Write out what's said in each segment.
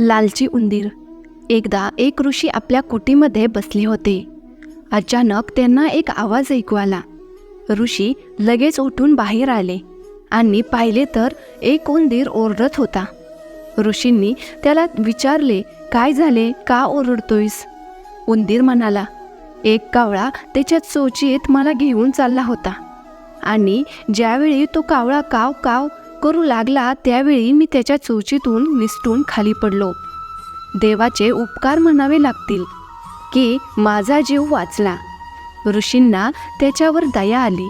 लालची उंदीर. एकदा एक ऋषी आपल्या कुटीमध्ये बसले होते. अचानक त्यांना एक आवाज ऐकू आला. ऋषी लगेच उठून बाहेर आले आणि पाहिले तर एक उंदीर ओरडत होता. ऋषींनी त्याला विचारले काय झाले? का ओरडतोयस? उंदीर म्हणाला एक कावळा त्याच्या चोचीत मला घेऊन चालला होता आणि ज्यावेळी तो कावळा काव काव करू लागला त्यावेळी मी त्याच्या चोचीतून निसटून खाली पडलो. देवाचे उपकार म्हणावे लागतील की माझा जीव वाचला. ऋषींना त्याच्यावर दया आली.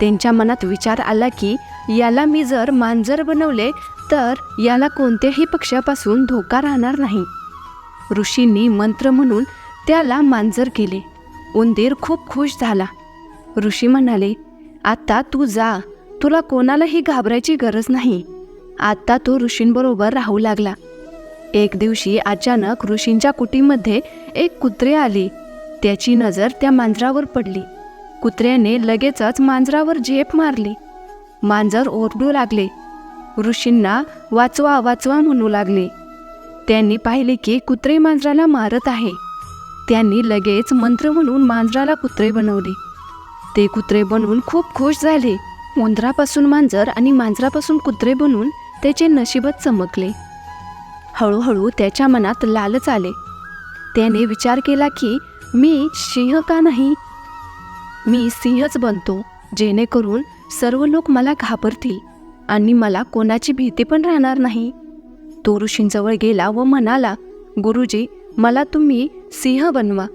त्यांच्या मनात विचार आला की याला मी जर मांजर बनवले तर याला कोणत्याही पक्षापासून धोका राहणार नाही. ऋषींनी मंत्र म्हणून त्याला मांजर केले. उंदीर खूप खुश झाला. ऋषी म्हणाले आता तू जा तुला कोणालाही घाबरायची गरज नाही. आत्ता तो ऋषींबरोबर राहू लागला. एक दिवशी अचानक ऋषींच्या कुटीमध्ये एक कुत्रे आले. त्याची नजर त्या मांजरावर पडली. कुत्र्याने लगेचच मांजरावर झेप मारली. मांजर ओरडू लागले. ऋषींना वाचवा वाचवा म्हणू लागले. त्यांनी पाहिले की कुत्रे मांजराला मारत आहे. त्यांनी लगेच मंत्र म्हणून मांजराला कुत्रे बनवले. ते कुत्रे बनवून खूप खुश झाले. उंदरापासून मांजर आणि मांजरापासून कुत्रे बनवून त्याचे नशीबच चमकले. हळूहळू त्याच्या मनात लालच आले. त्याने विचार केला की मी सिंह का नाही? मी सिंहच बनतो जेणेकरून सर्व लोक मला घाबरतील आणि मला कोणाची भीती पण राहणार नाही. तो ऋषींजवळ गेला व म्हणाला गुरुजी मला तुम्ही सिंह बनवा.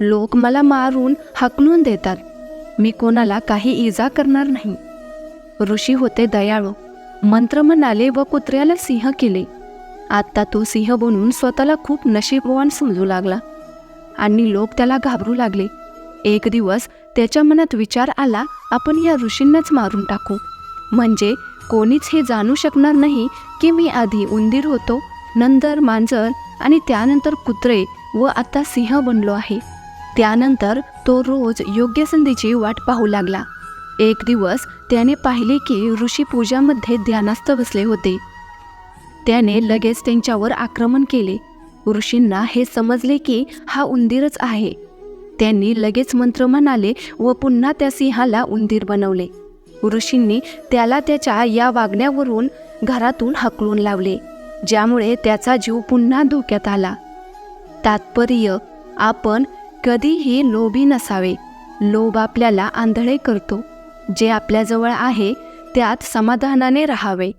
लोक मला मारून हाकलून देतात. मी कोणाला काही इजा करणार नाही. ऋषी होते दयाळू. मंत्र म्हणाले व कुत्र्याला सिंह केले. आत्ता तो सिंह बनून स्वतःला खूप नशीबवान समजू लागला. आणि लोक त्याला घाबरू लागले. एक दिवस त्याच्या मनात विचार आला आपण या ऋषींनाच मारून टाकू. म्हणजे कोणीच हे जाणू शकणार नाही की मी आधी उंदीर होतो नंतर मांजर आणि त्यानंतर कुत्रे व आता सिंह बनलो आहे. त्यानंतर तो रोज योग्य संधीची वाट पाहू लागला. एक दिवस त्याने पाहिले की ऋषी पूजामध्ये ध्यानास्थ बसले होते. त्याने लगेच त्यांच्यावर आक्रमण केले. ऋषींना हे समजले की हा उंदीरच आहे. त्यांनी लगेच मंत्र म्हणाले व पुन्हा त्या सिंहाला उंदीर बनवले. ऋषींनी त्याला त्याच्या या वागण्यावरून घरातून हकलून लावले ज्यामुळे त्याचा जीव पुन्हा धोक्यात आला. तात्पर्य आपण कधीही लोभी नसावे. लोभ आपल्याला आंधळे करतो. जे आपल्याजवळ आहे त्यात समाधानाने राहावे.